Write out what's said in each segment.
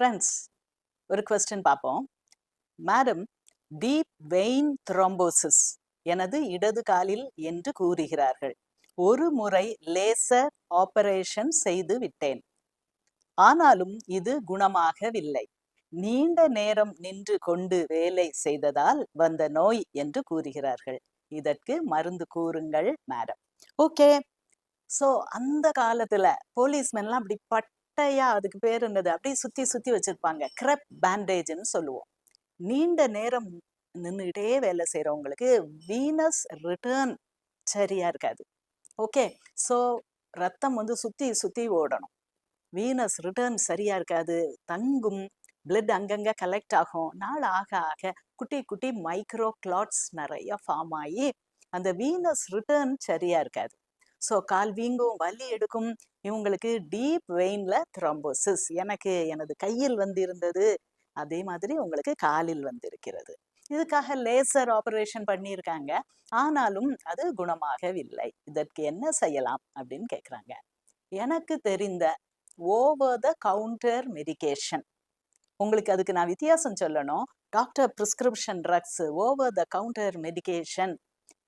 Friends ஒரு question பார்ப்போம். Madam deep vein thrombosis எனது இடது காலில் என்று கூறுகிறார்கள். ஒரு முறை லேசர் ஆபரேஷன் செய்து விட்டேன். ஆனாலும் இது குணமாகவில்லை. நீண்ட நேரம் நின்று கொண்டு வேலை செய்ததால் வந்த நோய் என்று கூறுகிறார்கள். இதற்கு மருந்து கூறுங்கள் மேடம் ஓகே சோ அந்த காலத்துல போலீஸ்மென்லாம் அப்படி பட்டையா அதுக்கு பேர் என்னது? அப்படியே சுத்தி சுத்தி வச்சிருப்பாங்க. கிரப் பேண்டேஜ்னு சொல்லுவோம். நீண்ட நேரம் நின்றுட்டே வேலை செய்யறவங்களுக்கு வீனஸ் ரிட்டர்ன் சரியா இருக்காது. ஓகே ஸோ ரத்தம் வந்து சுத்தி சுத்தி ஓடணும். வீனஸ் ரிட்டர்ன் சரியா இருக்காது. தங்கும் பிளட் அங்கங்க கலெக்ட் ஆகும். நாள் ஆக ஆக குட்டி குட்டி மைக்ரோ கிளாட்ஸ் நிறைய ஃபார்ம் ஆகி அந்த வீனஸ் ரிட்டர்ன் சரியா இருக்காது. ஸோ கால் வீங்கும் வலி எடுக்கும். இவங்களுக்கு டீப் வெயின்ல த்ரம்போசிஸ் எனக்கு எனது கையில் வந்து இருந்தது அதே மாதிரி உங்களுக்கு காலில் வந்திருக்கிறது. இதுக்காக லேசர் ஆபரேஷன் பண்ணியிருக்காங்க. ஆனாலும் அது குணமாகவில்லை. இதற்கு என்ன செய்யலாம் அப்படின்னு கேட்குறாங்க எனக்கு தெரிந்த ஓவர் த கவுண்டர் மெடிகேஷன் உங்களுக்கு அதுக்கு நான் வித்தியாசம் சொல்லணும். Doctor prescription drugs over the counter medication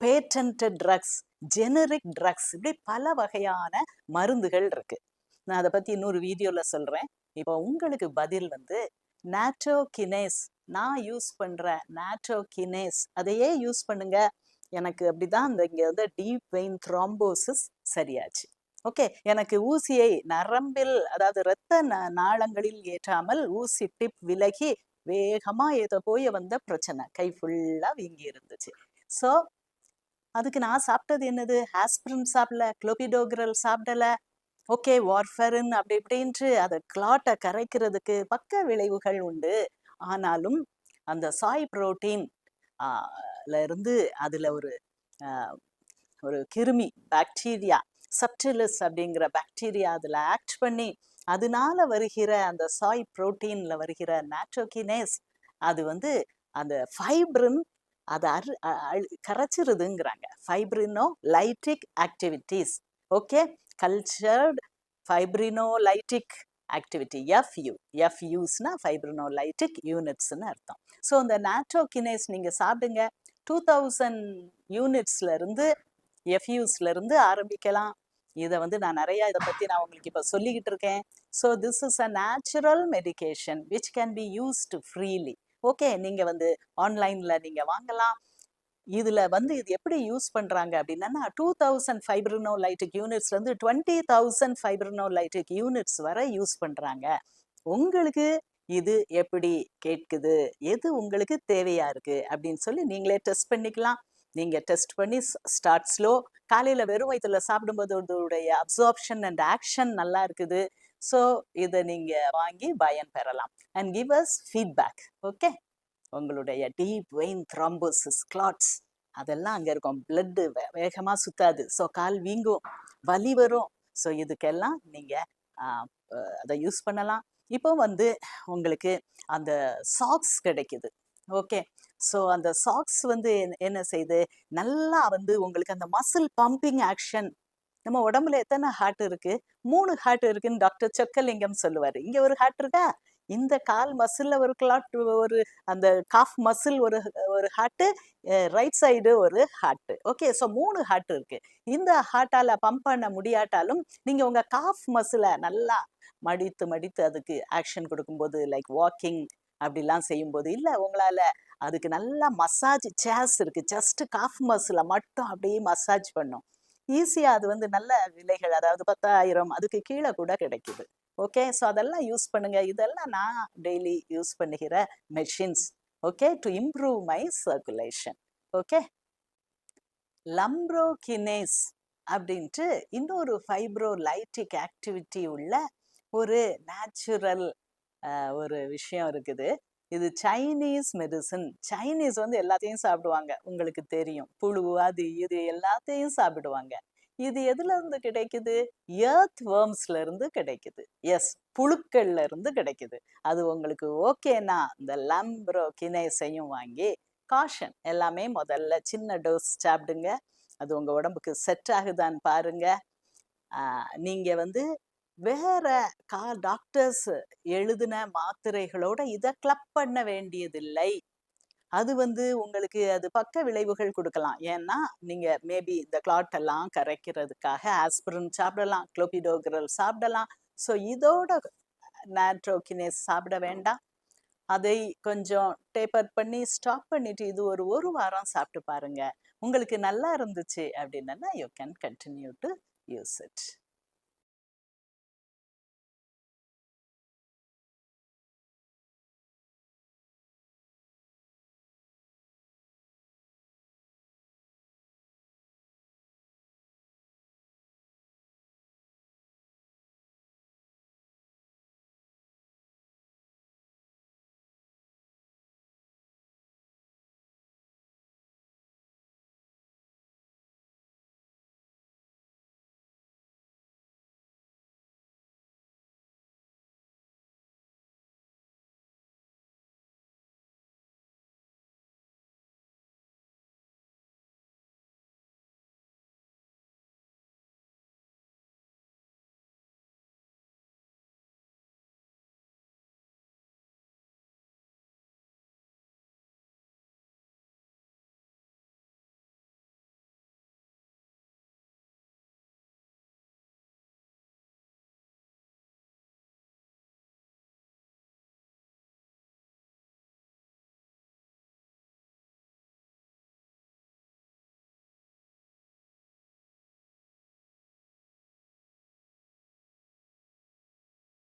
patent drugs generic drugs இப்படி பல வகையான மருந்துகள் இருக்கு. நான் அதை பத்தி இன்னொரு வீடியோல சொல்றேன். இப்போ உங்களுக்கு பதில் வந்து நாட்டோகினேஸ் நான் யூஸ் பண்ற நாட்டோகினேஸ் அதையே யூஸ் பண்ணுங்க. எனக்கு அப்படிதான் அந்த இங்க வந்து டீப் வெயின் த்ரோம்போசிஸ் சரியாச்சு. ஓகே எனக்கு ஊசியை நரம்பில் அதாவது இரத்த ந- நாளங்களில் ஏற்றாமல் ஊசி டிப் விலகி வேகமா ஏதோ போய் வந்த பிரச்சனை. கை ஃபுல்லா வீங்கி இருந்துச்சு. ஸோ அதுக்கு நான் சாப்பிட்டது என்னது? ஆஸ்பிரின் சாப்பிடல குளோபிடோகிரல் சாப்பிடல. ஓகே வார்ஃபரின் அப்படி இப்படின்ட்டு அதை கிளாட்டை கரைக்கிறதுக்கு பக்க விளைவுகள் உண்டு. ஆனாலும் அந்த சாய் புரோட்டீன் இருந்து அதில் ஒரு ஒரு கிருமி பாக்டீரியா சப்டிலிஸ் அப்படிங்கிற பாக்டீரியா அதில் ஆக்ட் பண்ணி அதனால வருகிற அந்த சாய் புரோட்டீன்ல வருகிற நேட்ரோகினேஸ் அது வந்து அந்த ஃபைப்ரின் அதை அரு கரைச்சிருதுங்கிறாங்க. Fibrinolytic activities okay cultured fibrinolytic activity FU எஃப்யூஸ்னா fibrinolytic யூனிட்ஸ்னு அர்த்தம். ஸோ இந்த நாட்ரோகினேஸ் நீங்கள் சாப்பிடுங்க. டூ தௌசண்ட் யூனிட்ஸ்ல இருந்து எஃப்யூஸ்ல இருந்து ஆரம்பிக்கலாம். இதை வந்து நான் நிறையா இதை பற்றி நான் உங்களுக்கு இப்போ சொல்லிக்கிட்டு இருக்கேன். So this is a natural medication which can be used freely okay நீங்க வந்து ஆன்லைன்ல நீங்க வாங்கலாம். இதுல வந்து இது எப்படி யூஸ் பண்றாங்க அப்படின்னா டூ தௌசண்ட் ஃபைப்ரினோ ஃபைப்ரினோலைட்டிக் யூனிட்ஸ்ல இருந்து டுவெண்ட்டி தௌசண்ட் ஃபைப்ரினோலைட்டிக் யூனிட்ஸ் வரை யூஸ் பண்றாங்க. உங்களுக்கு இது எப்படி கேட்குது? எது உங்களுக்கு தேவையா இருக்கு? அப்படின்னு சொல்லி நீங்களே டெஸ்ட் பண்ணிக்கலாம். நீங்கள் டெஸ்ட் பண்ணி ஸ்டார்ட் ஸ்லோ காலையில் வெறும் வயிற்றுல சாப்பிடும்போது உடைய அப்சார்ப்ஷன் அண்ட் ஆக்ஷன் நல்லா இருக்குது. ஸோ இதை நீங்கள் வாங்கி பயன் பெறலாம். And give us feedback okay உங்களுடைய டீப் வெயின் த்ராம்போசிஸ் கிளாட்ஸ் அதெல்லாம் அங்கே இருக்கும். பிளட்டு வேகமாக சுத்தாது. ஸோ கால் வீங்கும் வலி வரும். ஸோ இதுக்கெல்லாம் நீங்கள் அதை யூஸ் பண்ணலாம். இப்போ வந்து உங்களுக்கு அந்த சாக்ஸ் கிடைக்குது. ஓகே. ஸோ அந்த சாக்ஸ் வந்து என்ன- என்ன செய்யுது நல்லா வந்து உங்களுக்கு அந்த மசில் பம்பிங் ஆக்ஷன் நம்ம உடம்புல எத்தனை ஹார்ட் இருக்கு? மூணு ஹார்ட் இருக்குன்னு டாக்டர் சொக்கலிங்கம் சொல்லுவார். இங்க ஒரு ஹார்ட் இருக்கா? இந்த கால் மசில்ல ஒரு கிளாட் ஒரு அந்த காஃப் மசில் ஒரு ஒரு ஹார்ட்டு ரைட் சைடு ஒரு ஹார்ட்டு. ஓகே ஸோ மூணு ஹார்ட் இருக்கு. இந்த ஹார்ட்டால பம்ப் பண்ண முடியாட்டாலும் நீங்க உங்க காஃப் மசிலை நல்லா மடித்து மடித்து அதுக்கு ஆக்ஷன் கொடுக்கும்போது லைக் வாக்கிங் அப்படிலாம் செய்யும்போது இல்லை உங்களால அதுக்கு நல்லா மசாஜ் சேர்ஸ் இருக்கு. ஜஸ்ட் காஃப் மசில் மட்டும் அப்படியே மசாஜ் பண்ணும். ஈஸியா அது வந்து நல்ல விலைகள் அதாவது பத்தாயிரம் அதுக்கு கீழே கூட கிடைக்குது. ஓகே ஸோ அதெல்லாம் யூஸ் பண்ணுங்க. இதெல்லாம் நான் டெய்லி யூஸ் பண்ணுகிற machines okay to improve my circulation okay lumbrokinase அப்படின்ட்டு இன்னொரு ஃபைப்ரோலைட்டிக் ஆக்டிவிட்டி உள்ள ஒரு நேச்சுரல் ஒரு விஷயம் இருக்குது. இது சைனீஸ் மெடிசன் சைனீஸ் வந்து எல்லாத்தையும் சாப்பிடுவாங்க. உங்களுக்கு தெரியும். புழு அது இது எல்லாத்தையும் சாப்பிடுவாங்க. இது எதுல இருந்து கிடைக்குது? எர்த் வேர்ம்ஸ்ல இருந்து கிடைக்குது. எஸ் புழுக்கள்ல இருந்து கிடைக்குது. அது உங்களுக்கு ஓகேனா இந்த லம்ப்ரோ கினேஸையும் வாங்கி காஷன் எல்லாமே முதல்ல சின்ன டோஸ் சாப்பிடுங்க. அது உங்க உடம்புக்கு செட் ஆகுதான்னு பாருங்க. நீங்க வந்து வேற கா டாக்டர்ஸ் எழுதின மாத்திரைகளோட இதை கிளப் பண்ண வேண்டியதில்லை. அது வந்து உங்களுக்கு அது பக்க விளைவுகள் கொடுக்கலாம். ஏன்னா நீங்க மேபி இந்த கிளாட் எல்லாம் கரைக்கிறதுக்காக ஆஸ்பிரின் சாப்பிடலாம் குளோபிடோகிரல் சாப்பிடலாம். ஸோ இதோட நேட்ரோகினேஸ் சாப்பிட வேண்டாம். அதை கொஞ்சம் டேப்பர் பண்ணி ஸ்டாப் பண்ணிட்டு இது ஒரு ஒரு வாரம் சாப்பிட்டு பாருங்க. உங்களுக்கு நல்லா இருந்துச்சு அப்படின்னா you can continue to use it